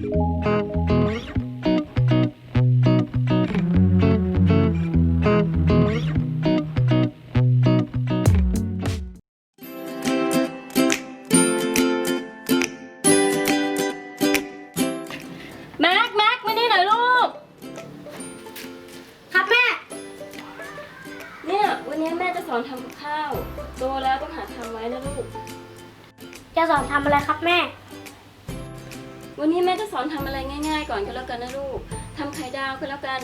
แม็กแม็กมานี่หน่อยลูก ครับแม่ เนี่ย วันนี้แม่จะสอนทำข้าว โตแล้วต้องหาทำไว้นะลูก จะสอนทำอะไรครับแม่ วันนี้แม่จะสอนทำอะไรง่ายๆ ก่อนก็แล้วกันนะลูกทำไข่ดาวก็แล้วกัน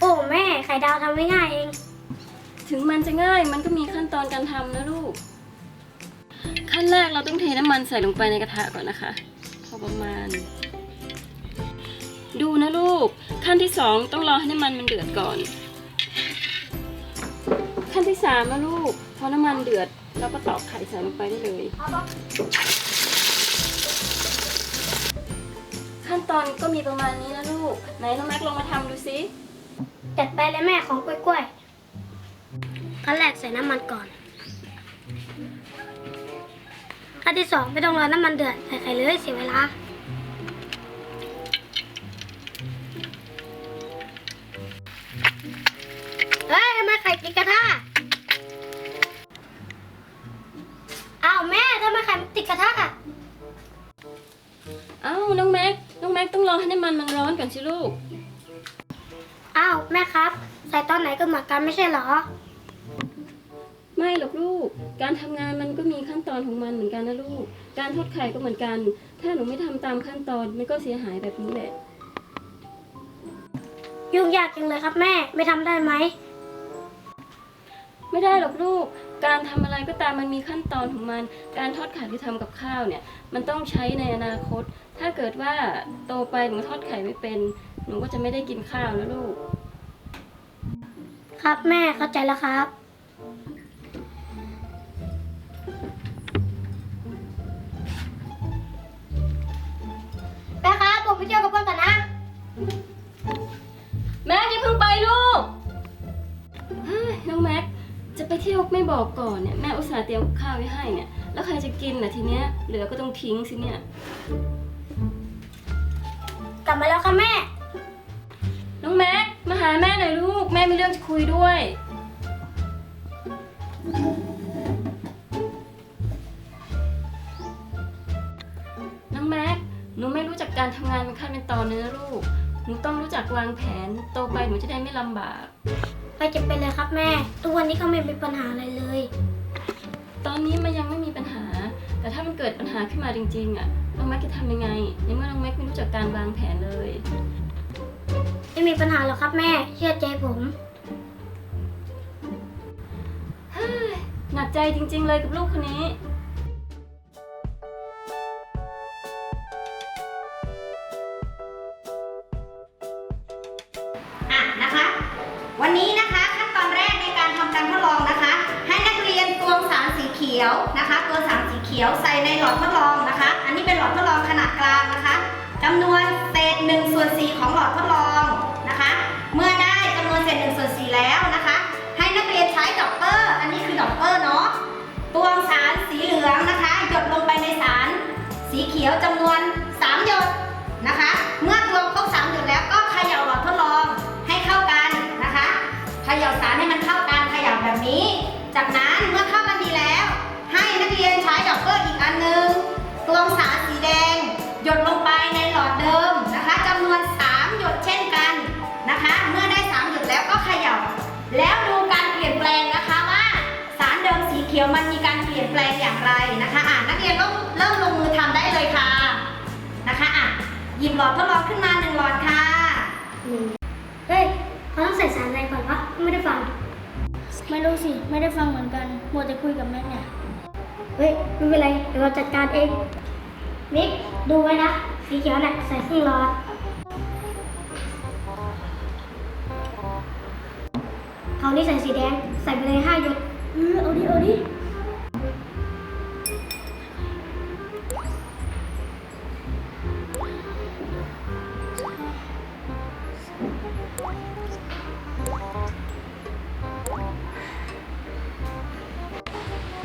โอ้แม่ไข่ดาวทำไม่ง่ายเอง ถึงมันจะง่ายมันก็มีขั้นตอนการทำนะลูก ขั้นแรกเราต้องเทน้ำมันใส่ลงไปในกระทะก่อนนะคะพอประมาณ ดูนะลูก ขั้นที่สองต้องรอให้น้ำมันมันเดือดก่อน ขั้นที่สามนะลูก พอน้ำมันเดือดเราก็ตอกไข่ใส่ลงไปได้เลย อนก็มีประมาณนี้นะลูก ไหนน้องแม็กลองมาทำดูสิจัดไปเลยแม่ของกล้วยๆขั้นแรกใส่น้ำมันก่อนขั้นที่สองไม่ต้องรอน้ำมันเดือดใส่ไข่เลยเสียเวลาเฮ้ยทำไมไข่ติดกระทะ ให้น้ำมันมันร้อนก่อนสิลูก อ้าวแม่ครับ ใส่ตอนไหนก็เหมือนกันไม่ใช่เหรอ ไม่หรอกลูก การทำงานมันก็มีขั้นตอนของมันเหมือนกันนะลูก การทอดไข่ก็เหมือนกัน ถ้าหนูไม่ทำตามขั้นตอนมันก็เสียหายแบบนี้แหละ ยุ่งยากจังเลยครับแม่ ไม่ทำได้ไหม ไม่ได้หรอกลูก การทำอะไรก็ตามมันมีขั้นตอนของมัน การทอดไข่หรือทำกับข้าวเนี่ย มันต้องใช้ในอนาคต ถ้าเกิดว่าโตไปหนูทอดไข่ไม่เป็น หนูก็จะไม่ได้กินข้าวนะลูก ครับแม่เข้าใจแล้วครับ บอกก่อนเนี่ยแม่อุตส่าห์เตรียมกับข้าวไว้ให้เนี่ย แล้วใครจะกินน่ะทีเนี้ยเหลือก็ต้องทิ้งสิเนี่ยกลับมาแล้วครับแม่ น้องแม็กมาหาแม่หน่อยลูก แม่มีเรื่องจะคุยด้วย น้องแม็กหนูไม่รู้จักการทำงานเป็นขั้นเป็นตอนเลยนะลูก หนูต้องรู้จักวางแผนโตไปหนูจะได้ไม่ลำบาก ไปจะเป็นเลยครับแม่ ทุกวันนี้ก็ไม่มีปัญหาอะไรเลย ตอนนี้มันยังไม่มีปัญหา แต่ถ้ามันเกิดปัญหาขึ้นมาจริงๆอะน้องแม็กจะทำยังไง ในเมื่อน้องแม็กไม่รู้จักการวางแผนเลย ไม่มีปัญหาหรอกครับแม่ เชื่อใจผมเฮ้ยหนักใจจริง ๆ เลยกับลูกคนนี้ อะนะคะ วันนี้นะคะขั้นตอนแรกในการทำการทดลองนะคะ ให้นักเรียนตวงสารสีเขียวนะคะตัวสารสีเขียวใส่ในหลอดทดลองนะคะ อันนี้เป็นหลอดทดลองขนาดกลางนะคะจำนวนเศษ1ส่วน4ของหลอดทดลองนะคะ เมื่อได้จำนวนเศษ1ส่วน4แล้วนะคะ ให้นักเรียนใช้ดอปเปอร์ อันนี้คือดอปเปอร์เนาะตวงสารสีเหลืองนะคะ หยดลงไปในสารสีเขียวจำนวน ขียวมันมีการเปลี่ยนแปลงอย่างไรนะคะอ่านักเรียนเริ่มเริ่มลงมือทำได้เลยค่ะนะคะอะหยิบหลอดทดลองขึ้นมาหนึ่งหลอดค่ะเฮ้ยเขาต้องใส่สารอะไรก่อนวะไม่ได้ฟัง ไม่รู้สิ ไม่ได้ฟังเหมือนกันมัวแต่คุยกับแม่เนี่ยเฮ้ยไม่เป็นไรเดี๋ยวเราจัดการเองมิกดูไว้นะสีเขียวน่ะใส่ครึ่งหลอดเขาวนี่ใส่สีแดงใส่ไปเลยห้าหยด เออเอาดิเอาดิ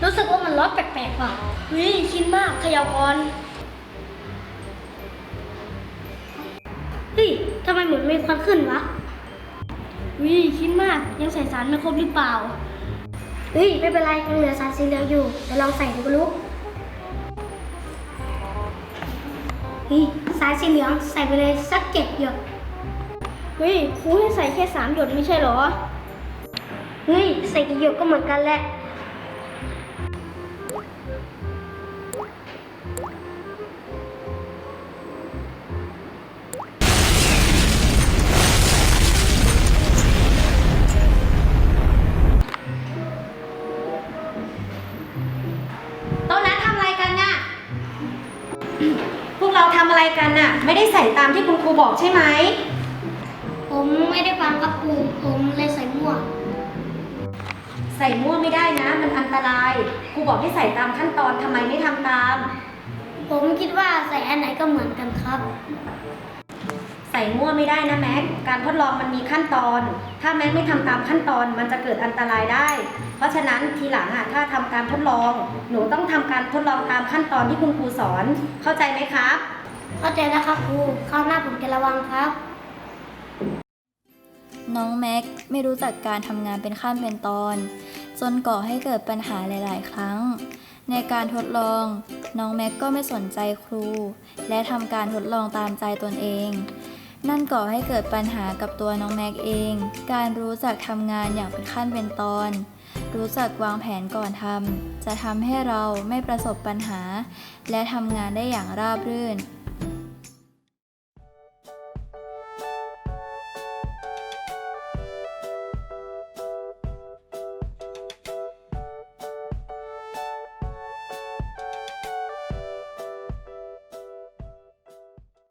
รู้สึกว่ามันร้อนแปลกๆว่ะเฮ้ยชินมากเขย่าก่อนเฮ้ยทำไมเหมือนมีควันขึ้นวะวิคิดมาก ยังใส่สารไม่ครบหรือเปล่า เฮ้ย ไม่เป็นไรยังเหลือสารสีเหลืองอยู่เดี๋ยวลองใส่ดูก็รู้เฮ้ยสายสีเหลืองใส่ไปเลยสักเจ็ดหยดเฮ้ยครูให้ใส่แค่สามหยดไม่ใช่เหรอเฮ้ยใส่กี่หยดก็เหมือนกันแหละ พวกเราทำอะไรกันน่ะ ไม่ได้ใส่ตามที่คุณครูบอกใช่ไหม ผมไม่ได้ฟังครับครูผมเลยใส่มั่วใส่มั่วไม่ได้นะ มันอันตราย ครูบอกให้ใส่ตามขั้นตอนทำไมไม่ทำตาม ผมคิดว่าใส่อันไหนก็เหมือนกันครับ ใส่มั่วไม่ได้นะแม็ก การทดลองมันมีขั้นตอน ถ้าแม็กไม่ทำตามขั้นตอนมันจะเกิดอันตรายได้ เพราะฉะนั้นทีหลังอะถ้าทำการทดลอง หนูต้องทำการทดลองตามขั้นตอนที่คุณครูสอน เข้าใจไหมครับ เข้าใจแล้วครับครูคราวหน้าผมจะระวังครับ น้องแม็กไม่รู้จักการทำงานเป็นขั้นเป็นตอน จนก่อให้เกิดปัญหาหลาย ๆ ครั้ง ในการทดลอง น้องแม็กก็ไม่สนใจครู และทำการทดลองตามใจตนเองนั่นก่อให้เกิดปัญหากับตัวน้องแม็กเอง การรู้จักทำงานอย่างเป็นขั้นเป็นตอน รู้จักวางแผนก่อนทำจะทำให้เราไม่ประสบปัญหา และทำงานได้อย่างราบรื่น